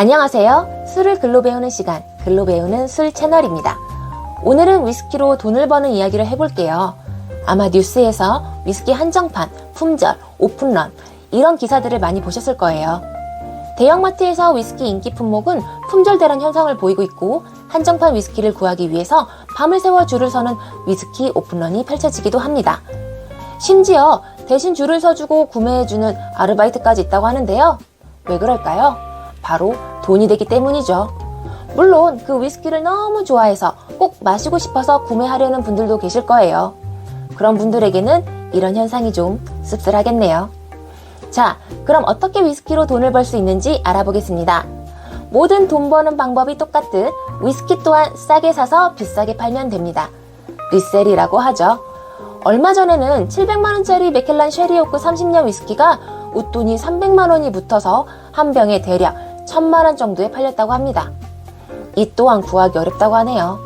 안녕하세요. 술을 글로 배우는 시간, 글로 배우는 술 채널입니다. 오늘은 위스키로 돈을 버는 이야기를 해볼게요. 아마 뉴스에서 위스키 한정판, 품절, 오픈런, 이런 기사들을 많이 보셨을 거예요. 대형마트에서 위스키 인기 품목은 품절대란 현상을 보이고 있고, 한정판 위스키를 구하기 위해서 밤을 새워 줄을 서는 위스키 오픈런이 펼쳐지기도 합니다. 심지어 대신 줄을 서주고 구매해주는 아르바이트까지 있다고 하는데요. 왜 그럴까요? 바로 돈이 되기 때문이죠. 물론 그 위스키를 너무 좋아해서 꼭 마시고 싶어서 구매하려는 분들도 계실 거예요. 그런 분들에게는 이런 현상이 좀 씁쓸하겠네요. 자, 그럼 어떻게 위스키로 돈을 벌 수 있는지 알아보겠습니다. 모든 돈 버는 방법이 똑같듯 위스키 또한 싸게 사서 비싸게 팔면 됩니다. 리셀이라고 하죠. 얼마 전에는 700만원짜리 맥켈란 쉐리오크 30년 위스키가 웃돈이 300만원이 붙어서 한 병에 대략 1000만원 정도에 팔렸다고 합니다. 이 또한 구하기 어렵다고 하네요.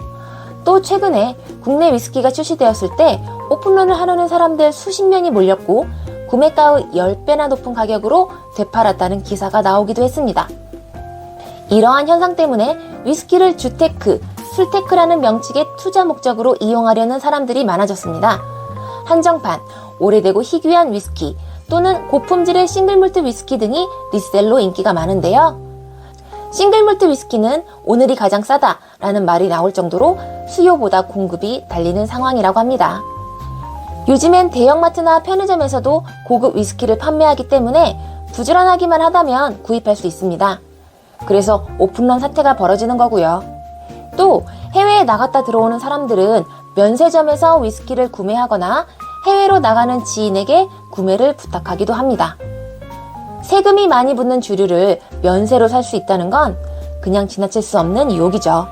또 최근에 국내 위스키가 출시되었을 때 오픈런을 하려는 사람들 수십 명이 몰렸고 구매가의 10배나 높은 가격으로 되팔았다는 기사가 나오기도 했습니다. 이러한 현상 때문에 위스키를 주테크, 술테크라는 명칭의 투자 목적으로 이용하려는 사람들이 많아졌습니다. 한정판, 오래되고 희귀한 위스키 또는 고품질의 싱글몰트 위스키 등이 리셀로 인기가 많은데요. 싱글몰트 위스키는 오늘이 가장 싸다라는 말이 나올 정도로 수요보다 공급이 달리는 상황이라고 합니다. 요즘엔 대형마트나 편의점에서도 고급 위스키를 판매하기 때문에 부지런하기만 하다면 구입할 수 있습니다. 그래서 오픈런 사태가 벌어지는 거고요. 또 해외에 나갔다 들어오는 사람들은 면세점에서 위스키를 구매하거나 해외로 나가는 지인에게 구매를 부탁하기도 합니다. 세금이 많이 붙는 주류를 면세로 살 수 있다는 건 그냥 지나칠 수 없는 유혹이죠.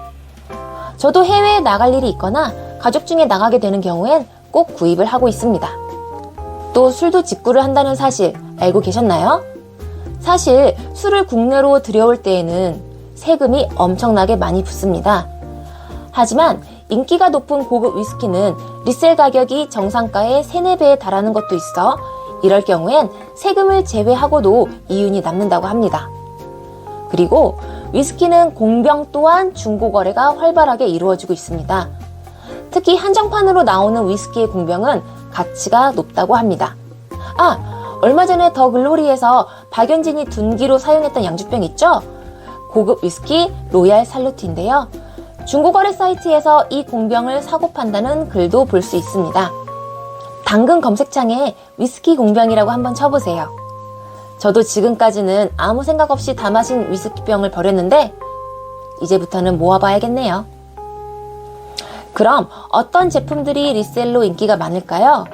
저도 해외에 나갈 일이 있거나 가족 중에 나가게 되는 경우엔 꼭 구입을 하고 있습니다. 또 술도 직구를 한다는 사실 알고 계셨나요? 사실 술을 국내로 들여올 때에는 세금이 엄청나게 많이 붙습니다. 하지만 인기가 높은 고급 위스키는 리셀 가격이 정상가의 3, 4배에 달하는 것도 있어 이럴 경우엔 세금을 제외하고도 이윤이 남는다고 합니다. 그리고 위스키는 공병 또한 중고 거래가 활발하게 이루어지고 있습니다. 특히 한정판으로 나오는 위스키의 공병은 가치가 높다고 합니다. 아, 얼마 전에 더 글로리에서 박연진이 둔기로 사용했던 양주병 있죠? 고급 위스키 로얄 살루트인데요. 중고거래 사이트에서 이 공병을 사고 판다는 글도 볼 수 있습니다. 당근 검색창에 위스키 공병이라고 한번 쳐보세요. 저도 지금까지는 아무 생각 없이 다 마신 위스키병을 버렸는데 이제부터는 모아봐야겠네요. 그럼 어떤 제품들이 리셀로 인기가 많을까요?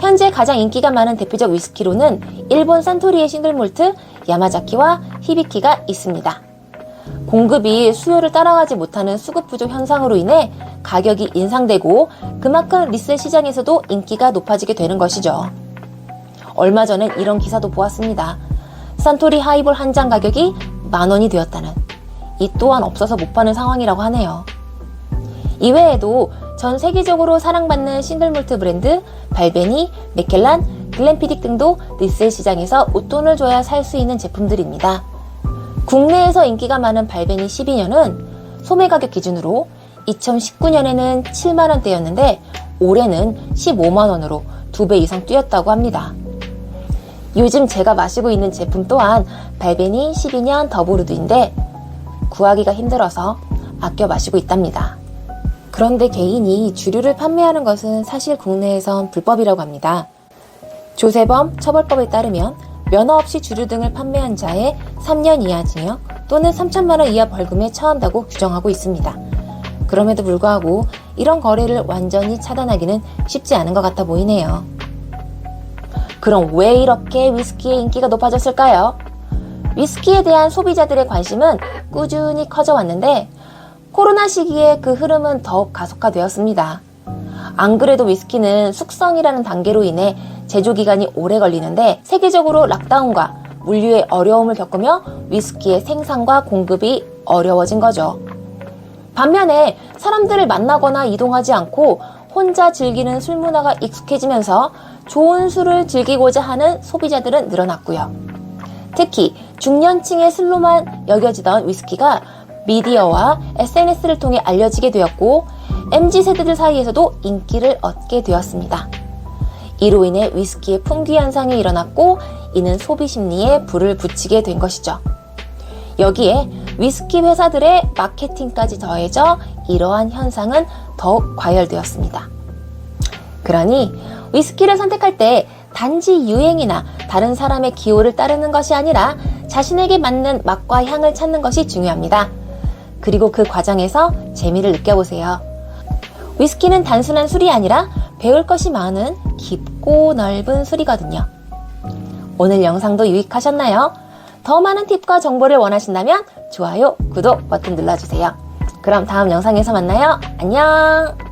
현재 가장 인기가 많은 대표적 위스키로는 일본 산토리의 싱글몰트, 야마자키와 히비키가 있습니다. 공급이 수요를 따라가지 못하는 수급 부족 현상으로 인해 가격이 인상되고 그만큼 리셀 시장에서도 인기가 높아지게 되는 것이죠. 얼마 전엔 이런 기사도 보았습니다. 산토리 하이볼 한 잔 가격이 만 원이 되었다는 이 또한 없어서 못 파는 상황이라고 하네요. 이외에도 전 세계적으로 사랑받는 싱글몰트 브랜드 발베니, 맥켈란, 글램피딕 등도 리셀 시장에서 웃돈을 줘야 살 수 있는 제품들입니다. 국내에서 인기가 많은 발베니 12년은 소매 가격 기준으로 2019년에는 7만원대였는데 올해는 15만원으로 2배 이상 뛰었다고 합니다. 요즘 제가 마시고 있는 제품 또한 발베니 12년 더브루드인데 구하기가 힘들어서 아껴 마시고 있답니다. 그런데 개인이 주류를 판매하는 것은 사실 국내에선 불법이라고 합니다. 조세범 처벌법에 따르면 면허 없이 주류 등을 판매한 자의 3년 이하 징역 또는 3천만 원 이하 벌금에 처한다고 규정하고 있습니다. 그럼에도 불구하고 이런 거래를 완전히 차단하기는 쉽지 않은 것 같아 보이네요. 그럼 왜 이렇게 위스키의 인기가 높아졌을까요? 위스키에 대한 소비자들의 관심은 꾸준히 커져 왔는데 코로나 시기에 그 흐름은 더욱 가속화되었습니다. 안 그래도 위스키는 숙성이라는 단계로 인해 제조 기간이 오래 걸리는데 세계적으로 락다운과 물류의 어려움을 겪으며 위스키의 생산과 공급이 어려워진 거죠. 반면에 사람들을 만나거나 이동하지 않고 혼자 즐기는 술 문화가 익숙해지면서 좋은 술을 즐기고자 하는 소비자들은 늘어났고요. 특히 중년층의 술로만 여겨지던 위스키가 미디어와 SNS를 통해 알려지게 되었고 MZ 세대들 사이에서도 인기를 얻게 되었습니다. 이로 인해 위스키의 품귀 현상이 일어났고 이는 소비 심리에 불을 붙이게 된 것이죠. 여기에 위스키 회사들의 마케팅까지 더해져 이러한 현상은 더욱 과열되었습니다. 그러니 위스키를 선택할 때 단지 유행이나 다른 사람의 기호를 따르는 것이 아니라 자신에게 맞는 맛과 향을 찾는 것이 중요합니다. 그리고 그 과정에서 재미를 느껴보세요. 위스키는 단순한 술이 아니라 배울 것이 많은 깊고 넓은 술이거든요. 오늘 영상도 유익하셨나요? 더 많은 팁과 정보를 원하신다면 좋아요, 구독 버튼 눌러주세요. 그럼 다음 영상에서 만나요. 안녕!